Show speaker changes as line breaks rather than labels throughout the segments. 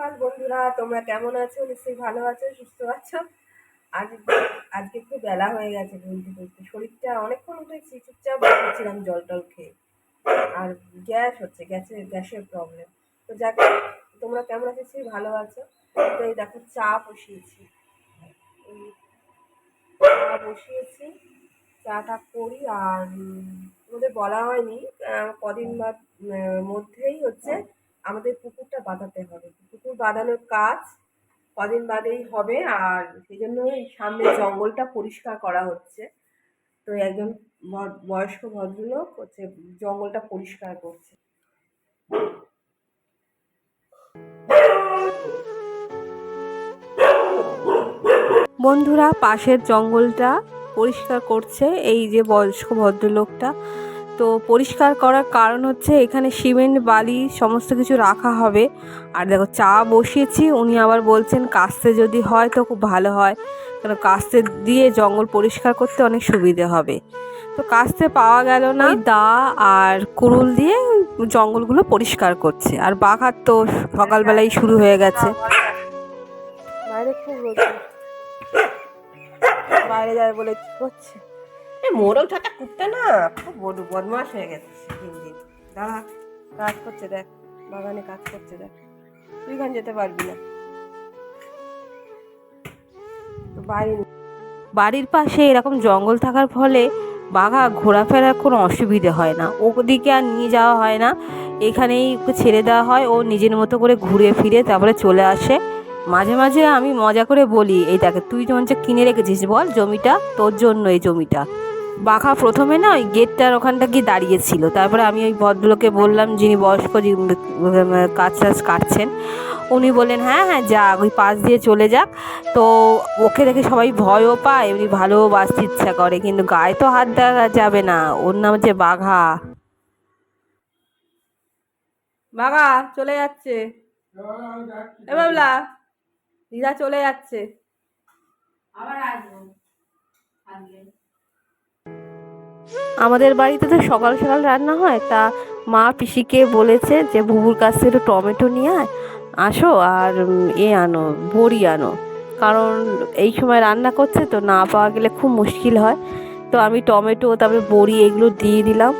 সকাল বন্ধুরা, তোমরা কেমন আছো? নিশ্চয়ই ভালো আছো, সুস্থ আছো? আজ আজকে একটু বেলা হয়ে গেছে ঘুমতে বলতে শরীরটা অনেকক্ষণ উঠেছি, চুপচাপ বসেছিলাম জল টল খেয়ে। আর গ্যাস হচ্ছে, গ্যাসের গ্যাসের প্রবলেম তো যাক, তোমরা কেমন আছো? নিশ্চয়ই ভালো আছো। তো এই দেখো, চা বসিয়েছি। চা বসিয়েছি, চাটা করি আর তোমাদের বলা হয়নি কদিন বাদ মধ্যেই হচ্ছে আমাদের পুকুরটা বাঁধাতে হবে। পুকুর বাঁধানোর কাজ কদিন বাদেই হবে আর সেই জন্য এই সামনে জঙ্গলটা পরিষ্কার করা হচ্ছে। তো একজন বয়স্ক ভদ্রলোক হচ্ছে জঙ্গলটা পরিষ্কার করছে। বন্ধুরা, পাশের জঙ্গলটা পরিষ্কার করছে এই যে বয়স্ক ভদ্রলোকটা। তো পরিষ্কার করার কারণ হচ্ছে এখানে সিমেন্ট বালি সমস্ত কিছু রাখা হবে। আর দেখো চা বসিয়েছি উনি আবার বলছেন কাস্তে যদি হয় তো খুব ভালো হয়। কারণ কাস্তে দিয়ে জঙ্গল পরিষ্কার করতে অনেক সুবিধে হবে। তো কাস্তে পাওয়া গেল না। দা আর কুড়ুল দিয়ে জঙ্গলগুলো পরিষ্কার করছে। আর বাঘার তো সকালবেলাই শুরু হয়ে গেছে। বাইরে খুব রোদ। বাইরে যাবে বলে কি করছে? এই ঠাটা কুত্তা না? খুব বড় বদমাস হয়ে গেছে দিন দিন। দাঁড়া কাজ করছে দেখ, বাগানে কাজ করছে দেখ। তুই গান যেতে পারবি না। বাইরে বাড়ির পাশে এরকম জঙ্গল থাকার ফলে বাঘা ঘোরাফেরার কোনো অসুবিধে হয় না। ওদিকে আর নিয়ে যাওয়া হয় না। এখানেই ওকে ছেড়ে দেওয়া হয়। ও নিজের মতো করে ঘুরে ফিরে তারপরে চলে আসে। মাঝে মাঝে আমি মজা করে বলি, এই দেখে, তুই যে কিনে রেখেছিস বল জমিটা, তোর জন্য এই জমিটা। বাঘা প্রথমে না ওই গেটটার ওখানটা গিয়ে দাঁড়িয়েছিল। তারপরে আমি ওই ভদ্রলোকে বললাম যিনি বয়স্ক কাজ টাজ কাটছেন, উনি বললেন হ্যাঁ হ্যাঁ যাক ওই পাশ দিয়ে চলে যাক। তো ওকে দেখে সবাই ভয়ও পায় এমনি ভালোবাসতে ইচ্ছা করে, কিন্তু গায়ে তো হাত দেওয়া যাবে না। ওর নাম হচ্ছে বাঘা। বাঘা, চলে যাচ্ছে। এ বাবলা, দিদা চলে যাচ্ছে।
আবার আসব।
আমাদের বাড়িতে তো সকাল সকাল রান্না হয়, তা মা পিসিকে বলেছে যে বুবুর কাছ থেকে টমেটো নিয়ে আয়, আসো আর এ আনো, বড়ি আনো। কারণ এই সময় রান্না করছে তো না পাওয়া গেলে খুব মুশকিল হয়। তো আমি টমেটো, তারপরে বড়ি এগুলো দিয়ে দিলাম।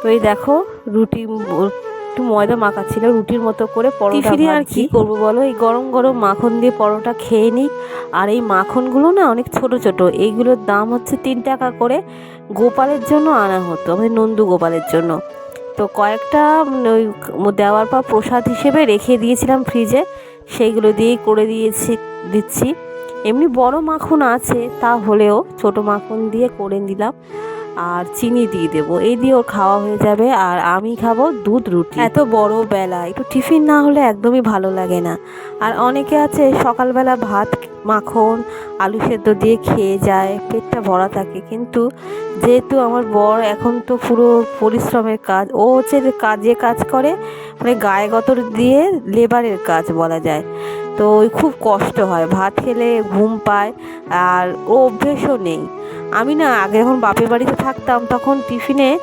তো এই দেখো, রুটি একটু ময়দা মাখা ছিল রুটির মতো করে পরোটা
টিফিনে আর।
কি করব বলো? এই গরম গরম মাখন দিয়ে পরোটা খেয়ে নিই আর এই মাখনগুলো না অনেক ছোট ছোট এইগুলোর দাম হচ্ছে তিন টাকা করে গোপালের জন্য আনা হতো আমাদের নন্দু গোপালের জন্য। তো কয়েকটা ওই দেওয়ার পর প্রসাদ হিসেবে রেখে দিয়েছিলাম ফ্রিজে সেইগুলো দিয়েই করে দিয়েছি দিচ্ছি। এমনি বড় মাখন আছে তা হলেও ছোট মাখন দিয়ে করে দিলাম আর চিনি দিয়ে দেবো। এই দিয়ে ওর খাওয়া হয়ে যাবে আর আমি খাব দুধ রুটি। এত বড় বেলা, একটু টিফিন না হলে একদমই ভালো লাগে না। আর অনেকে আছে সকালবেলা ভাত, মাখন, আলু সেদ্ধ দিয়ে খেয়ে যায়, পেটটা ভরা থাকে। কিন্তু যেহেতু আমার বর এখন তো পুরো পরিশ্রমের কাজ, ও হচ্ছে কাজে কাজ করে মানে গায়ে গতর দিয়ে লেবারের কাজ বলা যায়। তো ওই খুব কষ্ট হয়, ভাত খেলে ঘুম পায়, আর ও অভ্যেসও নেই। আমি না আগে যখন বাপের বাড়িতে থাকতাম তখন টিফিনে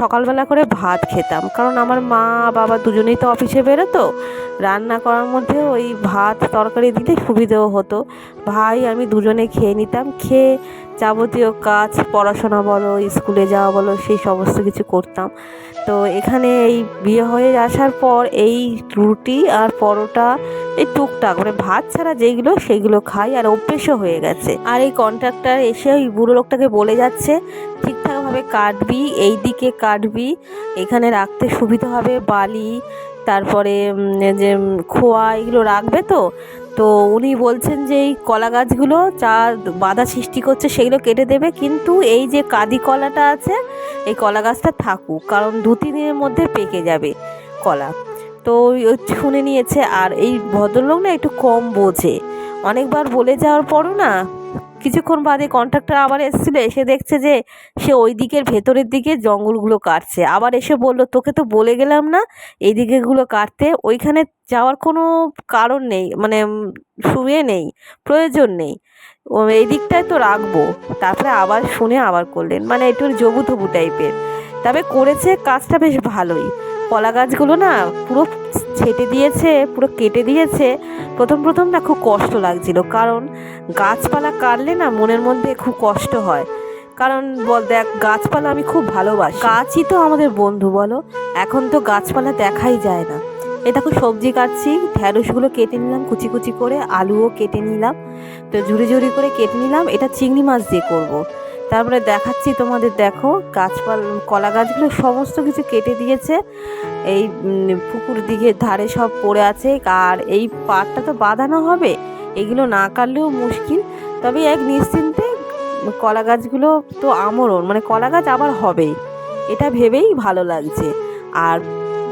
সকালবেলা করে ভাত খেতাম। কারণ আমার মা, বাবা দুজনেই তো অফিসে বেরোতো। রান্না করার মধ্যে ওই ভাত, তরকারি দিতে সুবিধেও হতো। ভাই, আমি দুজনে খেয়ে নিতাম। খেয়ে যাবতীয় কাজ, পড়াশোনা বলো, স্কুলে যাওয়া বলো, সেই সমস্ত কিছু করতাম। তো এখানে এই বিয়ে হয়ে আসার পর এই রুটি আর পরোটা, এই টুকটাক মানে ভাত ছাড়া যেইগুলো সেইগুলো খাই আর অভ্যেসও হয়ে গেছে। আর এই কন্ট্রাক্টর এসে ওই বুড়ো লোকটাকে বলে যাচ্ছে, ঠিকঠাকভাবে কাটবি এই দিকে কাটবি, এখানে রাখতে সুবিধা হবে, বালি, তারপরে যে খোয়া, এগুলো রাখবে তো? তো উনি বলছেন যে এই কলা গাছগুলো যা বাধা সৃষ্টি করছে সেগুলো কেটে দেবে, কিন্তু এই যে কাদি কলাটা আছে, এই কলা গাছটা থাকুক, কারণ দু তিনের মধ্যে পেকে যাবে কলা। তো শুনে নিয়েছে, আর এই ভদ্রলোক না একটু কম বোঝে। অনেকবার বলে যাওয়ার পরও না কিছুক্ষণ বাদে কন্ট্রাক্টর আবার এসেছিল, এসে দেখছে যে সে ওই দিকের ভেতরের দিকে জঙ্গলগুলো কাটছে। আবার এসে বলল, তোকে তো বলে গেলাম না, এই দিকেগুলো কাটতে। ওইখানে যাওয়ার কোনো কারণ নেই মানে শুয়ে নেই, প্রয়োজন নেই। এই দিকটায় তো রাখব। তারপরে আবার শুনে আবার করলেন। মানে একটু জবু তবু টাইপের তবে করেছে, কাজটা বেশ ভালোই। কলা গাছগুলো না পুরো ছেটে দিয়েছে, পুরো কেটে দিয়েছে। প্রথম প্রথম না খুব কষ্ট লাগছিল, কারণ গাছপালা কাটলে না মনের মধ্যে খুব কষ্ট হয়। কারণ বল দেখ, গাছপালা আমি খুব ভালোবাসি। গাছই তো আমাদের বন্ধু, বলো। এখন তো গাছপালা দেখাই যায় না। এ দেখো সবজি কাটছি ঢ্যাঁড়সগুলো কেটে নিলাম, কুচি কুচি করে আলুও কেটে নিলাম। তো ঝুড়ি ঝুড়ি করে কেটে নিলাম, এটা চিংড়ি মাছ দিয়ে করব। তারপরে দেখাচ্ছি তোমাদের, দেখো, গাছপালা, কলা গাছগুলো সমস্ত কিছু কেটে দিয়েছে। এই পুকুর দিকে ধারে সব পড়ে আছে। আর এই পাটটা তো বাঁধানো হবে, এগুলো না কাটলেও মুশকিল। তবে এক নিশ্চিন্তে কলা গাছগুলো তো আমরণ মানে কলা গাছ আবার হবেই। এটা ভেবেই ভালো লাগছে। আর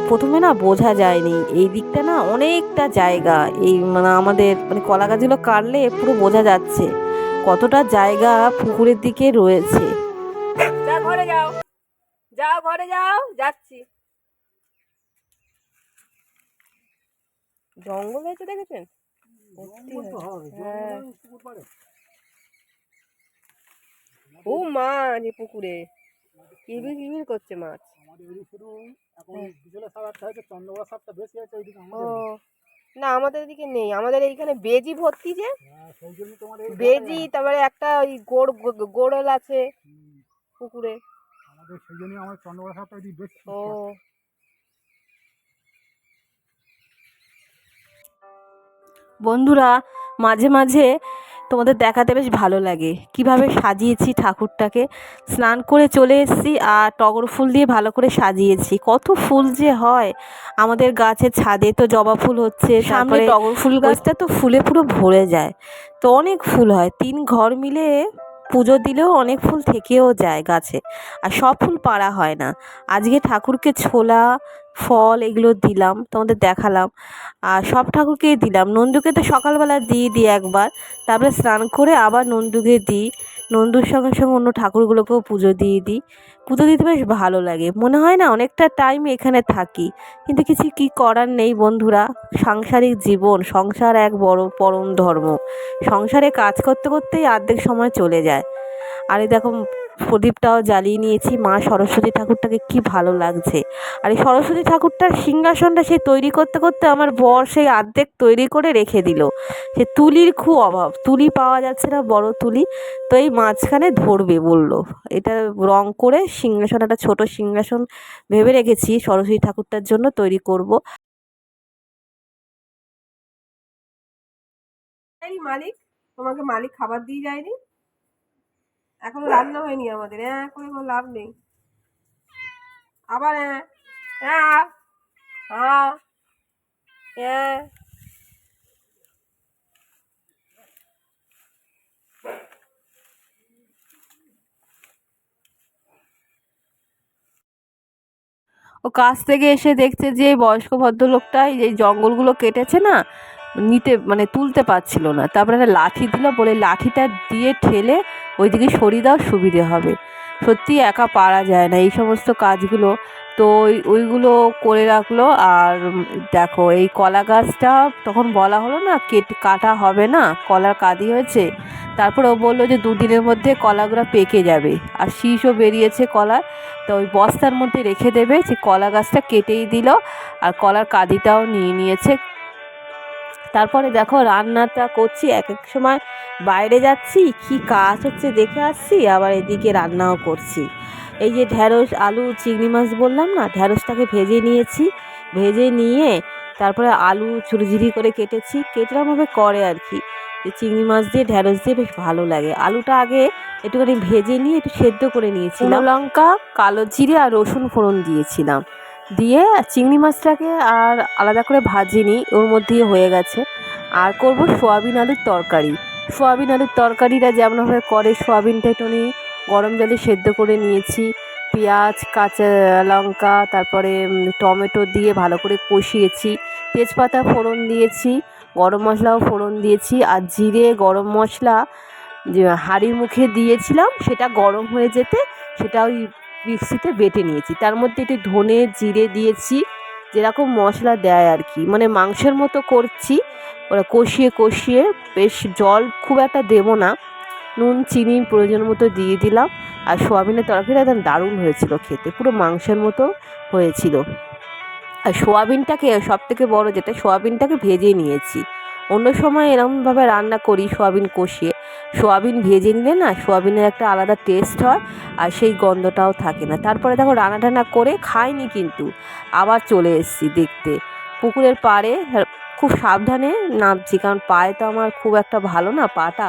প্রথমে না বোঝা যায়নি, এই দিকটা না অনেকটা জায়গা। এই মানে আমাদের মানে কলা গাছগুলো কাটলে পুরো বোঝা যাচ্ছে। কতটা জায়গা পুকুরের দিকে রয়েছে।
যা ঘরে যাও। যাও ঘরে যাও যাচ্ছি। জঙ্গল হয়েছে দেখেছেন? হ্যাঁ। ও মাছ এই পুকুরে। কিবির কিবির করছে মাছ।
আমাদের এদিকে শুধু এখন বিজলা সাপ একটা হয়েছে চন্দ্রবড়া সাপটা বেশি আছে ওইদিকে
ও।
আমাদের
না আমাদের এদিকে নেই। আমাদের এইখানে বেজি ভর্তি যে।
হ্যাঁ, সেই জন্য তোমার এই
বেজি তারপরে একটা ওই গোড় গোড়ল আছে পুকুরে।
আমাদের সেই জন্য আমাদের চন্দ্রবড়া সাপটা এদিকে বেশি
ও।
বন্ধুরা মাঝে মাঝে তোমাদের দেখাতে বেশ ভালো লাগে। কীভাবে সাজিয়েছি ঠাকুরটাকে। স্নান করে চলে এসেছি আর টগর ফুল দিয়ে ভালো করে সাজিয়েছি। কত ফুল যে হয়। আমাদের গাছের ছাদে তো জবা ফুল হচ্ছে সামনে টগর ফুল গাছটা তো ফুলে পুরো ভরে যায়। তো অনেক ফুল হয়। তিন ঘর মিলে পুজো দিলেও অনেক ফুল থেকেও যায় গাছে। আর সব ফুল পাড়া হয় না। আজকে ঠাকুরকে ছোলা, ফল এগুলো দিলাম, তোমাদের দেখালাম। আর সব ঠাকুরকেই দিলাম। নন্দুকে তো সকালবেলা দিয়ে দিই একবার, তারপরে স্নান করে আবার নন্দুকে দিই। নন্দুর সঙ্গে সঙ্গে অন্য ঠাকুরগুলোকেও পুজো দিয়ে দিই। পুজো দিতে বেশ ভালো লাগে। মনে হয় না অনেকটা টাইম এখানে থাকি। কিন্তু কিছু কি করার নেই বন্ধুরা। সাংসারিক জীবন, সংসার এক বড় পরম ধর্ম। সংসারে কাজ করতে করতেই অর্ধেক সময় চলে যায়। আর এই দেখো, প্রদীপটাও জ্বালিয়ে নিয়েছি। মা সরস্বতী ঠাকুরটাকে কি ভালো লাগছে। আর এই সরস্বতী ঠাকুরটার সিংহাসনটা সেই তৈরি করতে করতে আমার বর সেই অর্ধেক তৈরি করে রেখে দিল। সে তুলির খুব অভাব। তুলি পাওয়া যাচ্ছে না বড় তুলি। তো এই মাঝখানে ধরবে বলল। এটা রং করে সিংহাসন, একটা ছোট সিংহাসন ভেবে রেখেছি সরস্বতী ঠাকুরটার জন্য তৈরি করব।
মালিক, তোমাকে মালিক খাবার দিয়ে যায়নি? এখনও রান্না হয়নি আমাদের। হ্যাঁ করে কোনো লাভ নেই। আবার হ্যাঁ হ্যাঁ হ্যাঁ হ্যাঁ।
ও কাছ থেকে এসে দেখছে যে বয়স্ক ভদ্রলোকটা এই জঙ্গলগুলো কেটেছে না নিতে মানে তুলতে পারছিল না। তারপরে একটা লাঠি দিল, বলে লাঠিটা দিয়ে ঠেলে ওইদিকে সরিয়ে দাও সুবিধে হবে। সত্যি একা পারা যায় না। এই সমস্ত কাজগুলো তো ওই, ওইগুলো করে রাখল আর দেখো, এই কলা গাছটা তখন বলা হলো না, কেট, কাটা হবে না, কলার কাদি হয়েছে। তারপর ও বলল যে দুদিনের মধ্যে কলাগুলো পেকে যাবে। আর শীষও বেরিয়েছে কলার। তো ওই বস্তার মধ্যে রেখে দেবে সে কলা গাছটা কেটেই দিল আর কলার কাদিটাও নিয়ে নিয়েছে। তারপরে দেখো রান্নাটা করছি এক এক সময় বাইরে যাচ্ছি, কি কাজ হচ্ছে দেখে আসছি, আবার এদিকে রান্নাও করছি। এই যে ঢ্যাঁড়স আলু, চিংড়ি মাছ বললাম না ঢ্যাঁড়সটাকে ভেজে নিয়েছি, ভেজে নিয়ে তারপরে আলু ঝুড়ি করে কেটেছি কেটলামভাবে করে আর কি। চিংড়ি মাছ দিয়ে ঢ্যাঁড়স দিয়ে বেশ ভালো লাগে। আলুটা আগে একটুখানি ভেজে নিয়ে একটু সেদ্ধ করে নিয়েছিলাম। লঙ্কা, কালো জিরে আর রসুন ফোড়ন দিয়েছিলাম। দিয়ে চিংড়ি মাছটাকে আর আলাদা করে ভাজিনি ওর মধ্যেই হয়ে গেছে। আর করব সোয়াবিন আলুর তরকারি। সোয়াবিন আলুর তরকারিটা যেমনভাবে করে, সোয়াবিনটা একটুখানি গরম জলে সেদ্ধ করে নিয়েছি। পেঁয়াজ, কাঁচা লঙ্কা, তারপরে টমেটো দিয়ে ভালো করে কষিয়েছি। তেজপাতা ফোড়ন দিয়েছি, গরম মশলাও ফোড়ন দিয়েছি। আর জিরে, গরম মশলা যে হাঁড়ির মুখে দিয়েছিলাম, সেটা গরম হয়ে যেতে, সেটা ওই মিক্সিতে বেটে নিয়েছি। তার মধ্যে একটু ধনে জিরে দিয়েছি, যেরকম মশলা দেয় আর কি। মানে মাংসের মতো করছি, ওরা কষিয়ে কষিয়ে, বেশ জল খুব একটা দেবো না। নুন, চিনি প্রয়োজন মতো দিয়ে দিলাম। আর সোয়াবিনের তরকারিটা একদম দারুণ হয়েছিল খেতে, পুরো মাংসের মতো হয়েছিল। আর সোয়াবিনটাকে সব থেকে বড় যেটা, সোয়াবিনটাকে ভেজে নিয়েছি। অন্য সময় এরকমভাবে রান্না করি, সোয়াবিন কষিয়ে। সোয়াবিন ভেজে নিলে না সোয়াবিনের একটা আলাদা টেস্ট হয় আর সেই গন্ধটাও থাকে না। তারপরে দেখো রান্না টান্না করে খাইনি কিন্তু, আবার চলে এসেছি দেখতে। পুকুরের পাড়ে খুব সাবধানে নামছি কারণ পায়ে তো আমার খুব একটা ভালো না পাটা।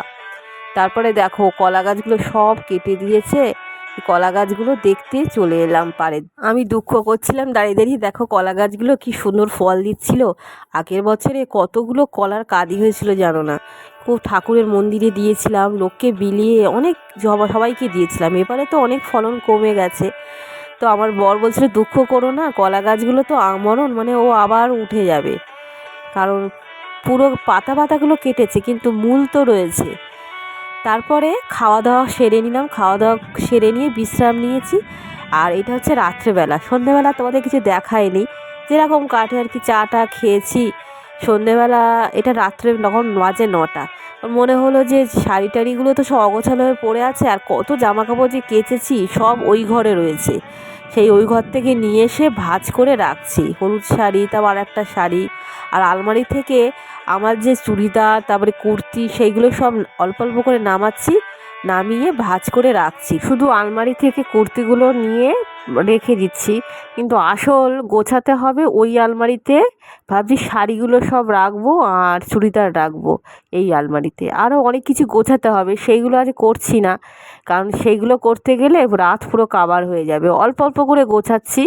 তারপরে দেখো কলা গাছগুলো সব কেটে দিয়েছে, কলা গাছগুলো দেখতে চলে এলাম পাড়ে। আমি দুঃখ করছিলাম, দাঁড়িয়ে দাঁড়িয়ে দেখো কলা গাছগুলো কি সুন্দর ফল দিচ্ছিল। আগের বছরে কতগুলো কলার কাদি হয়েছিল জানো না। ঠাকুরের মন্দিরে দিয়েছিলাম, লোককে বিলিয়ে অনেক সবাইকে দিয়েছিলাম। এবারে তো অনেক ফলন কমে গেছে। তো আমার বর বলছিল, দুঃখ করো না, কলা গাছগুলো তো আমরণ মানে ও আবার উঠে যাবে। কারণ পুরো পাতা পাতাগুলো কেটেছে, কিন্তু মূল তো রয়েছে। তারপরে খাওয়া দাওয়া সেরে নিলাম খাওয়া দাওয়া সেরে নিয়ে বিশ্রাম নিয়েছি। আর এটা হচ্ছে রাত্রেবেলা। সন্ধেবেলা তোমাদের কিছু দেখায়নি। যেরকম কাঠে আর কি চাটা খেয়েছি সন্ধেবেলা, এটা রাত্রে তখন বাজে নটা। মনে হলো যে শাড়ি টাড়িগুলো তো সব অগোছালো হয়ে পড়ে আছে, আর কত জামা কাপড় যে কেচেছি, সব ওই ঘরে রয়েছে। সেই ওই ঘর থেকে নিয়ে এসে ভাজ করে রাখছি। হলুদ শাড়ি, তারপর একটা শাড়ি, আর আলমারি থেকে আমার যে চুড়িদার, তারপরে কুর্তি, সেইগুলো সব অল্প অল্প করে নামাচ্ছি, নামিয়ে ভাজ করে রাখছি। শুধু আলমারি থেকে কুর্তিগুলো নিয়ে রেখে দিচ্ছি। কিন্তু আসল গোছাতে হবে ওই আলমারিতে। ভাবছি শাড়িগুলো সব রাখব আর চুড়িদার রাখব এই আলমারিতে। আরও অনেক কিছু গোছাতে হবে, সেইগুলো আজ করছি না। কারণ সেইগুলো করতে গেলে রাত পুরো কাবার হয়ে যাবে। অল্প অল্প করে গোছাচ্ছি,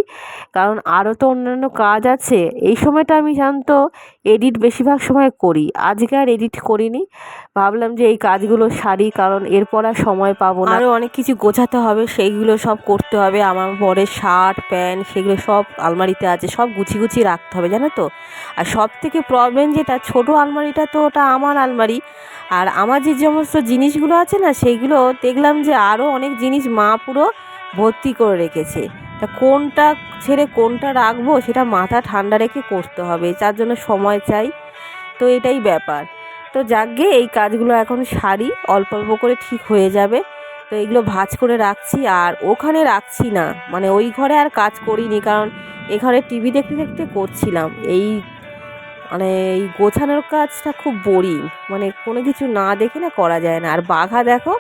কারণ আরও তো অন্যান্য কাজ আছে। এই সময়টা আমি জানতো এডিট বেশিরভাগ সময় করি। আজকে আর এডিট করিনি। ভাবলাম যে এই কাজগুলো সারি, কারণ এরপর আর সময় পাবো না। আরও অনেক কিছু গোছাতে হবে, সেইগুলো সব করতে হবে। আমার বরের শার্ট, প্যান্ট সেগুলো সব আলমারিতে আছে, সব গুছিয়ে গুছিয়ে রাখতে হবে, জানো তো? আর সব থেকে প্রবলেম যেটা, ছোটো আলমারিটা তো ওটা আমার আলমারি। আর আমার যে সমস্ত জিনিসগুলো আছে না সেইগুলো দেখলাম যে আরও অনেক জিনিস মা পুরো ভর্তি করে রেখেছে। তা কোনটা ছেড়ে কোনটা রাখব, সেটা মাথা ঠান্ডা রেখে করতে হবে, যার জন্য সময় চাই। তো এটাই ব্যাপার। তো যাকগে এই কাজগুলো এখন সারি, অল্প অল্প করে ঠিক হয়ে যাবে। তো এগুলো ভাঁজ করে রাখছি আর ওখানে রাখছি না। মানে ওই ঘরে আর কাজ করিনি কারণ এখানে টিভি দেখতে দেখতে করছিলাম। এই মানে এই গোছানোর কাজটা খুব বোরিং মানে কোনো কিছু না দেখে না করা যায় না। আর বাঘা দেখো,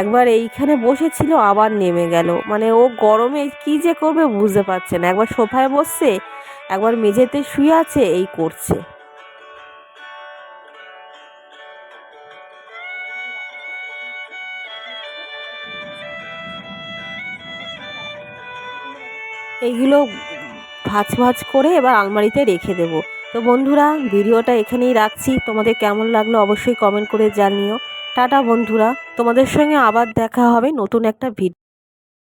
একবার এইখানে বসেছিল, আবার নেমে গেল। মানে ও গরমে কি যে করবে বুঝতে পারছে না। একবার সোফায় বসছে, একবার মেঝেতে শুয়ে আছে, এই করছে। এইগুলো ভাজ ভাজ করে এবার আলমারিতে রেখে দেব। তো বন্ধুরা, ভিডিওটা এখানেই রাখছি। তোমাদের কেমন লাগল অবশ্যই কমেন্ট করে জানিও। টাটা বন্ধুরা, তোমাদের সঙ্গে আবার দেখা হবে নতুন একটা ভিডিও